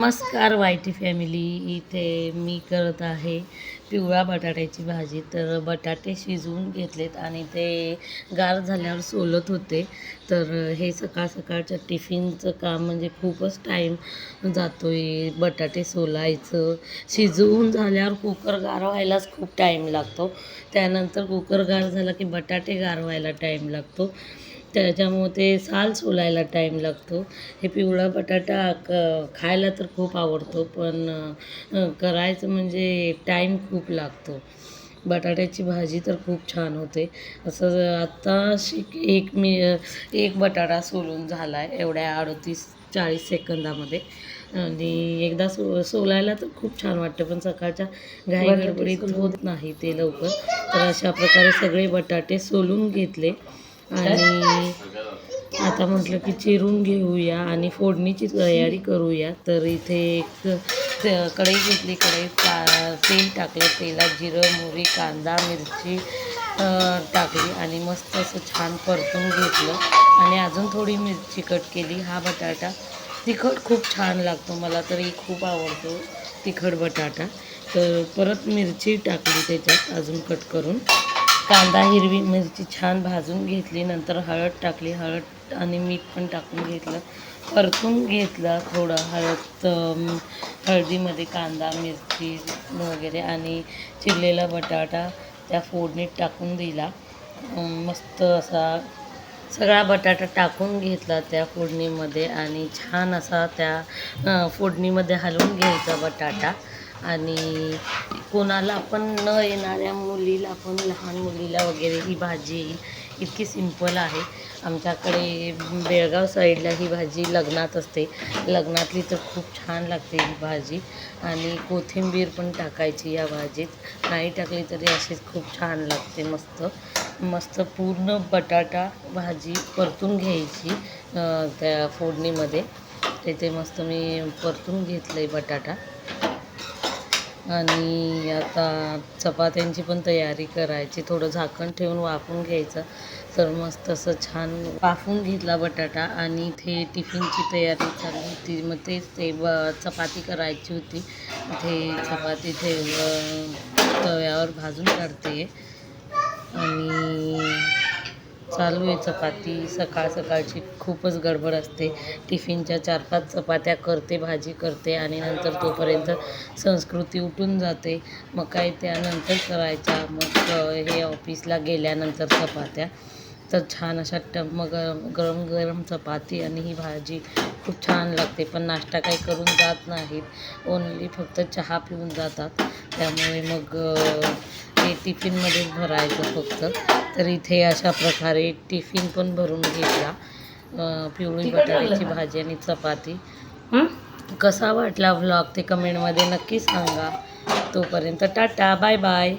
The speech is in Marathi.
नमस्कार वायटी फॅमिली इथे मी करत आहे पिवळा बटाट्याची भाजी. तर बटाटे शिजवून घेतलेत आणि ते गार झाल्यावर सोलत होते. तर हे सकाळ सकाळच्या टिफिनचं काम म्हणजे खूपच टाईम जातो आहे बटाटे सोलायचं. शिजवून झाल्यावर कुकर गार व्हायलाच खूप टाईम लागतो. त्यानंतर कुकर गार झाला की बटाटे गार व्हायला टाईम लागतो. त्याच्यामुळे ते साल सोलायला टाईम लागतो. हे पिवळा बटाटा क खायला तर खूप आवडतो पण करायचं म्हणजे टाईम खूप लागतो. बटाट्याची भाजी तर खूप छान होते. असं आत्ता शिक एक मी एक बटाटा सोलून झाला आहे एवढ्या अडतीस चाळीस सेकंदामध्ये. आणि एकदा सो सोलायला तर खूप छान वाटतं पण सकाळच्या घाई गडबडीत होत नाही ते लवकर. तर अशा प्रकारे सगळे बटाटे सोलून घेतले. आणि आता म्हटलं की चिरून घेऊया आणि फोडणीची तयारी करूया. तर इथे एक कढई घेतली. कढईत का तेल टाकलं. तेलात जिरं मोहरी कांदा मिरची टाकली आणि मस्त असं छान परतून घेतलं. आणि अजून थोडी मिरची कट केली. हा बटाटा तिखट खूप छान लागतो मला तरी खूप आवडतो तिखट बटाटा. तर परत मिरची टाकली त्याच्यात अजून कट करून. कांदा हिरवी मिरची छान भाजून घेतली नंतर हळद टाकली. हळद आणि मीठ पण टाकून घेतलं. परतून घेतलं थोडं हळद हळदीमध्ये कांदा मिरची वगैरे आणि चिरलेला बटाटा त्या फोडणीत टाकून दिला. मस्त असा सगळा बटाटा टाकून घेतला त्या फोडणीमध्ये आणि छान असा त्या फोडणीमध्ये हलवून घ्यायचा बटाटा आणि कोणाला पण न येणाऱ्या मुलीला पण लहान मुलीला वगैरे ही भाजी इतकी सिंपल आहे. आमच्याकडे बेळगाव साईडला ही भाजी लग्नात असते. लग्नातली तर खूप छान लागते ही भाजी. आणि कोथिंबीर पण टाकायची या भाजीत. नाही टाकली तरी अशीच खूप छान लागते मस्त. मस्त पूर्ण बटाटा भाजी परतून घ्यायची त्या फोडणीमध्ये. तिथे मस्त मी परतून घेतलं आहे बटाटा. आणि आता चपात्यांची पण तयारी करायची. थोडं झाकण ठेवून वाफून घ्यायचं. तर मस्त असं छान वाफून घेतला बटाटा आणि ते टिफिनची तयारी चालू होती. मग तेच ते ब चपाती करायची होती. ते चपाती ते तव्यावर भाजून काढते. आणि चालू आहे चपाती. सकाळ सकाळची खूपच गडबड असते. टिफिनच्या चार पाच चपात्या करते भाजी करते आणि नंतर तोपर्यंत संस्कृती उठून जाते. मग काय त्यानंतर करायच्या मग हे ऑफिसला गेल्यानंतर चपात्या. तर छान अशा टम मग गरम गरम चपाती आणि ही भाजी खूप छान लागते. पण नाश्ता काही करून जात नाहीत. ओनली फक्त चहा पिऊन जातात. त्यामुळे मग ते टिफिनमध्येच भरायचं फक्त. तर इथे अशा प्रकारे टिफिन पण भरून घेतला. पिवळी बटाट्याची भाजी आणि चपाती. कसा वाटला व्लॉग ते कमेंटमध्ये नक्की सांगा. तोपर्यंत टाटा बाय बाय